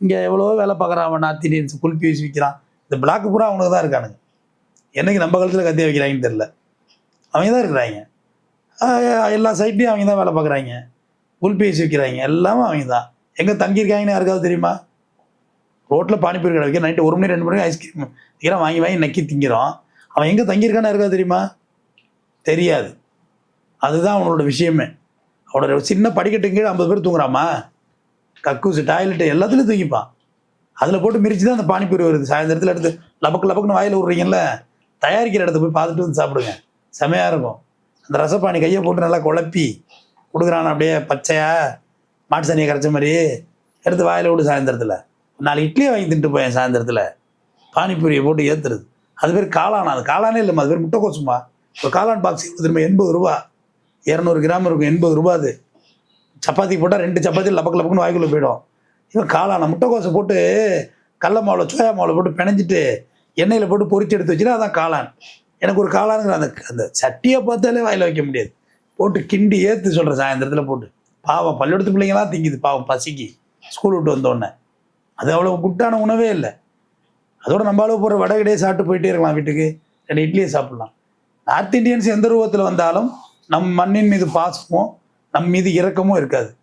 இங்கே எவ்வளோ வேலை பார்க்குறான் அவன் நார்த் இந்தியன்ஸ் குல்பி வச்சு விற்கிறான் இந்த பிளாக் பூரா அவனுக்கு தான் இருக்கானுங்க. என்னைக்கு நம்ம காலத்தில் கத்தியா வைக்கிறாங்கன்னு தெரில அவங்க தான் இருக்கிறாங்க எல்லா சைட்லேயும் அவங்க தான் வேலை பார்க்குறாங்க. குல்பி வச்சு விற்கிறாங்க எல்லாமே அவங்க தான் எங்கே தங்கியிருக்காங்கன்னு யாருக்காவது தெரியுமா? ரோட்டில் பானிபூரி கடை வைக்க நைட்டு ஒரு மணி ரெண்டு மணிக்கு ஐஸ்கிரீம் இதெல்லாம் வாங்கி வாங்கி நக்கி திங்கிறோம். அவன் எங்கே தங்கியிருக்கான்னு யாருக்காவது தெரியுமா? தெரியாது. அதுதான் அவனோட விஷயமே. அவனோட சின்ன படிக்கட்டு கீழே ஐம்பது பேர் தூங்குறாமா? கக்கூசு டாய்லெட்டு எல்லாத்துலேயும் தூக்கிப்பான். அதில் போட்டு மிரிச்சு தான் அந்த பானிபூரி வருது. சாயந்தரத்தில் எடுத்து லபக்கு லபக்குன்னு வாயில் விட்றீங்கல்ல தயாரிக்கிற இடத்த போய் பார்த்துட்டு வந்து சாப்பிடுங்க. செமையாக இருக்கும். அந்த ரசப்பானி கையை போட்டு நல்லா குழப்பி கொடுக்குறான் அப்படியே பச்சையாக மாட்டு தண்ணியை கரைச்ச மாதிரி. எடுத்து வாயில் விடு சாயந்தரத்தில். நாலு இட்லியை வாங்கி தின்ட்டு போயேன் சாயந்தரத்தில். பானிபூரியை போட்டு ஏற்றுறது அது பேர் காளான். அது காளானே இல்லைம்மா. அது பேர் முட்டைக்கோசுமா இப்போ காளான் பாக்ஸ் திரும்ப எண்பது ரூபா இரநூறு கிராம் இருக்கும் எண்பது ரூபா அது. சப்பாத்தி போட்டால் ரெண்டு சப்பாத்தி லபக்கு லபக்குன்னு வாய்க்குள்ளே போயிடும். இவன் காளான முட்டைக்கோசை போட்டு கடல மாவில் சோயா மாவில் போட்டு பிணைஞ்சிட்டு எண்ணெயில் போட்டு பொறிச்சு எடுத்து வச்சுன்னா அதான் காளான். எனக்கு ஒரு காளானுங்கிற அந்த அந்த சட்டியை பார்த்தாலே வாயில் வைக்க முடியாது. போட்டு கிண்டி ஏற்று சொல்கிறேன் சாயந்தரத்தில் போட்டு. பாவம் பள்ளிக்கூடத்து பிள்ளைங்களாம் திங்குது பாவம் பசிக்கு. ஸ்கூல் விட்டு வந்தோடனே அது அவ்வளோ குட்டான உணவே இல்லை. அதோட நம்ம அளவு போகிற வடகடையே சாப்பிட்டு போயிட்டே இருக்கலாம் வீட்டுக்கு. ரெண்டு இட்லியை சாப்பிட்லாம். நார்த் இந்தியன்ஸ் எந்த ரூபத்தில் வந்தாலும் நம் மண்ணின் மீது பாசமும் நம் மீது இரக்கமும் இருக்காது.